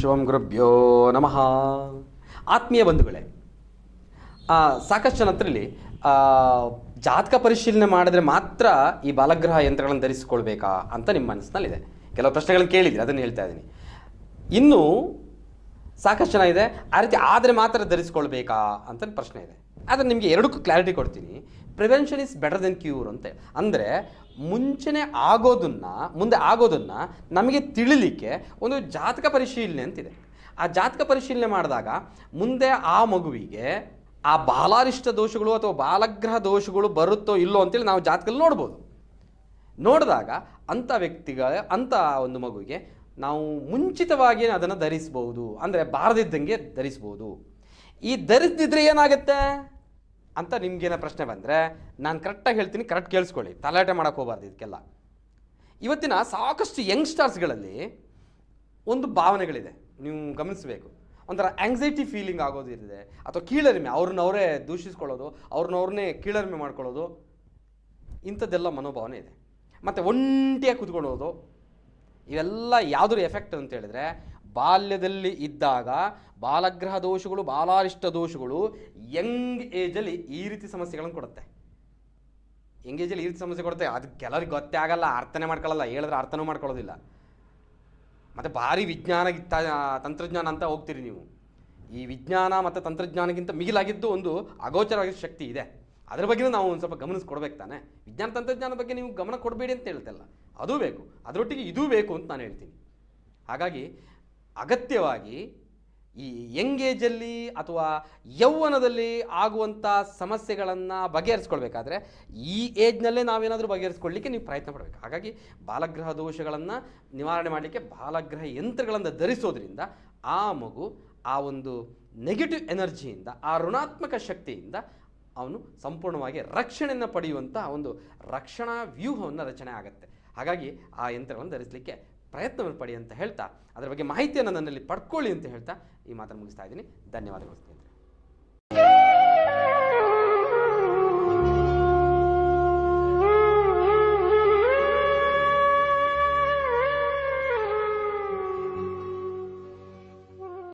ಶಿವಂ ಗುರುಭ್ಯೋ ನಮಃ. ಆತ್ಮೀಯ ಬಂಧುಗಳೇ ಸಾಕಷ್ಟು ಜನ ಹತ್ರಲ್ಲಿ ಜಾತಕ ಪರಿಶೀಲನೆ ಮಾಡಿದ್ರೆ ಮಾತ್ರ ಈ ಬಾಲಗ್ರಹ ಯಂತ್ರಗಳನ್ನು ಧರಿಸಿಕೊಳ್ಬೇಕಾ ಅಂತ ನಿಮ್ಮ ಮನಸ್ಸಿನಲ್ಲಿದೆ. ಕೆಲವು ಪ್ರಶ್ನೆಗಳನ್ನು ಕೇಳಿದ್ರಿ ಅದನ್ನು ಹೇಳ್ತಾ ಇದ್ದೀನಿ. ಇನ್ನೂ ಸಾಕಷ್ಟು ಜನ ಇದೆ, ಆ ರೀತಿ ಆದರೆ ಮಾತ್ರ ಧರಿಸ್ಕೊಳ್ಬೇಕಾ ಅಂತ ಪ್ರಶ್ನೆ ಇದೆ. ಆದರೆ ನಿಮಗೆ ಎರಡಕ್ಕೂ ಕ್ಲಾರಿಟಿ ಕೊಡ್ತೀನಿ. Prevention is better then cure ಅಂತ. ಅಂದರೆ ಮುಂಚೆನೇ ಆಗೋದನ್ನು, ಮುಂದೆ ಆಗೋದನ್ನು ನಮಗೆ ತಿಳಿಲಿಕ್ಕೆ ಒಂದು ಜಾತಕ ಪರಿಶೀಲನೆ ಅಂತಿದೆ. ಆ ಜಾತಕ ಪರಿಶೀಲನೆ ಮಾಡಿದಾಗ ಮುಂದೆ ಆ ಮಗುವಿಗೆ ಆ ಬಾಲಾರಿಷ್ಟ ದೋಷಗಳು ಅಥವಾ ಬಾಲಗ್ರಹ ದೋಷಗಳು ಬರುತ್ತೋ ಇಲ್ಲೋ ಅಂತೇಳಿ ನಾವು ಜಾತಕದಲ್ಲಿ ನೋಡ್ಬೋದು. ನೋಡಿದಾಗ ಅಂಥ ವ್ಯಕ್ತಿಗಳ, ಅಂಥ ಒಂದು ಮಗುವಿಗೆ ನಾವು ಮುಂಚಿತವಾಗಿ ಅದನ್ನು ಧರಿಸ್ಬೋದು. ಅಂದರೆ ಬಾರದಿದ್ದಂಗೆ ಧರಿಸ್ಬೋದು. ಈ ಧರಿಸ್ದಿದ್ರೆ ಏನಾಗುತ್ತೆ? ಅಂತ ನಿಮ್ಗೇನೋ ಪ್ರಶ್ನೆ ಬಂದರೆ, ನಾನು ಕರೆಕ್ಟಾಗಿ ಹೇಳ್ತೀನಿ ಕರೆಕ್ಟ್ ಕೇಳಿಸ್ಕೊಳ್ಳಿ. ತಲಾಟೆ ಮಾಡೋಕೆ ಹೋಗಬಾರ್ದು ಇದಕ್ಕೆಲ್ಲ ಇವತ್ತಿನ ಸಾಕಷ್ಟು ಯಂಗ್ಸ್ಟರ್ಸ್ಗಳಲ್ಲಿ ಒಂದು ಭಾವನೆಗಳಿದೆ. ನೀವು ಗಮನಿಸಬೇಕು. ಒಂಥರ ಆಂಗ್ಸೈಟಿ ಫೀಲಿಂಗ್ ಆಗೋದು ಇದೆ ಅಥವಾ ಕೀಳರಿಮೆ ಅವ್ರನ್ನ ಅವರೇ ದೂಷಿಸ್ಕೊಳ್ಳೋದು ಅವ್ರನ್ನ ಅವ್ರನ್ನೇ ಕೀಳರಿಮೆ ಮಾಡ್ಕೊಳ್ಳೋದು, ಇಂಥದ್ದೆಲ್ಲ ಮನೋಭಾವನೆ ಇದೆ. ಮತ್ತು ಒಂಟಿಯಾಗಿ ಕುತ್ಕೊಳ್ಳೋದು ಇವೆಲ್ಲ ಯಾವುದ್ರ ಎಫೆಕ್ಟ್ ಅಂತ ಹೇಳಿದ್ರೆ ಬಾಲ್ಯದಲ್ಲಿ ಇದ್ದಾಗ ಬಾಲಗ್ರಹ ದೋಷಗಳು, ಬಾಲಾರಿಷ್ಟ ದೋಷಗಳು ಯಂಗ್ ಏಜಲ್ಲಿ ಈ ರೀತಿ ಸಮಸ್ಯೆಗಳನ್ನು ಕೊಡುತ್ತೆ. ಯಂಗ್ ಏಜಲ್ಲಿ ಈ ರೀತಿ ಸಮಸ್ಯೆ ಕೊಡುತ್ತೆ. ಅದು ಕೆಲವ್ರಿಗೆ ಗೊತ್ತೇ ಆಗಲ್ಲ, ಅರ್ಥನೇ ಮಾಡ್ಕೊಳ್ಳಲ್ಲ ಹೇಳಿದ್ರೆ ಅರ್ಥನೂ ಮಾಡ್ಕೊಳ್ಳೋದಿಲ್ಲ. ಮತ್ತು ಭಾರಿ ವಿಜ್ಞಾನ ತಂತ್ರಜ್ಞಾನ ಅಂತ ಹೋಗ್ತೀರಿ ನೀವು. ಈ ವಿಜ್ಞಾನ ಮತ್ತು ತಂತ್ರಜ್ಞಾನಕ್ಕಿಂತ ಮಿಗಿಲಾಗಿದ್ದು ಒಂದು ಅಗೋಚರವಾಗಿ ಶಕ್ತಿ ಇದೆ. ಅದರ ಬಗ್ಗೆ ನಾವು ಒಂದು ಸ್ವಲ್ಪ ಗಮನಿಸ್ಕೊಡ್ಬೇಕು ತಾನೆ. ವಿಜ್ಞಾನ ತಂತ್ರಜ್ಞಾನ ಬಗ್ಗೆ ನೀವು ಗಮನ ಕೊಡಬೇಡಿ ಅಂತ ಹೇಳ್ತಲ್ಲ. ಅದೂ ಬೇಕು. ಅದರೊಟ್ಟಿಗೆ ಇದೂ ಬೇಕು ಅಂತ ನಾನು ಹೇಳ್ತೀನಿ. ಹಾಗಾಗಿ ಅಗತ್ಯವಾಗಿ ಈ ಯಂಗೇಜಲ್ಲಿ ಅಥವಾ ಯೌವನದಲ್ಲಿ ಆಗುವಂಥ ಸಮಸ್ಯೆಗಳನ್ನು ಬಗೆಹರಿಸ್ಕೊಳ್ಬೇಕಾದ್ರೆ ಈ ಏಜ್ನಲ್ಲೇ ನಾವೇನಾದರೂ ಬಗೆಹರಿಸ್ಕೊಳ್ಳಿಕ್ಕೆ ನೀವು ಪ್ರಯತ್ನ ಪಡಬೇಕು. ಹಾಗಾಗಿ ಬಾಲಗ್ರಹ ದೋಷಗಳನ್ನು ನಿವಾರಣೆ ಮಾಡಲಿಕ್ಕೆ ಬಾಲಗ್ರಹ ಯಂತ್ರಗಳನ್ನು ಧರಿಸೋದ್ರಿಂದ ಆ ಮಗು ಆ ಒಂದು ನೆಗೆಟಿವ್ ಎನರ್ಜಿಯಿಂದ ಆ ಋಣಾತ್ಮಕ ಶಕ್ತಿಯಿಂದ ಅವನು ಸಂಪೂರ್ಣವಾಗಿ ರಕ್ಷಣೆಯನ್ನು ಪಡೆಯುವಂಥ ಒಂದು ರಕ್ಷಣಾ ವ್ಯೂಹವನ್ನು ರಚನೆ ಆಗುತ್ತೆ. ಹಾಗಾಗಿ ಆ ಯಂತ್ರವನ್ನು ಧರಿಸಲಿಕ್ಕೆ ಪ್ರಯತ್ನವನ್ನು ಪಡಿ ಅಂತ ಹೇಳ್ತಾ, ಅದರ ಬಗ್ಗೆ ಮಾಹಿತಿಯನ್ನು ನನ್ನಲ್ಲಿ ಪಡ್ಕೊಳ್ಳಿ ಅಂತ ಹೇಳ್ತಾ ಈ ಮಾತನ್ನು ಮುಗಿಸ್ತಾ ಇದ್ದೀನಿ. ಧನ್ಯವಾದಗಳು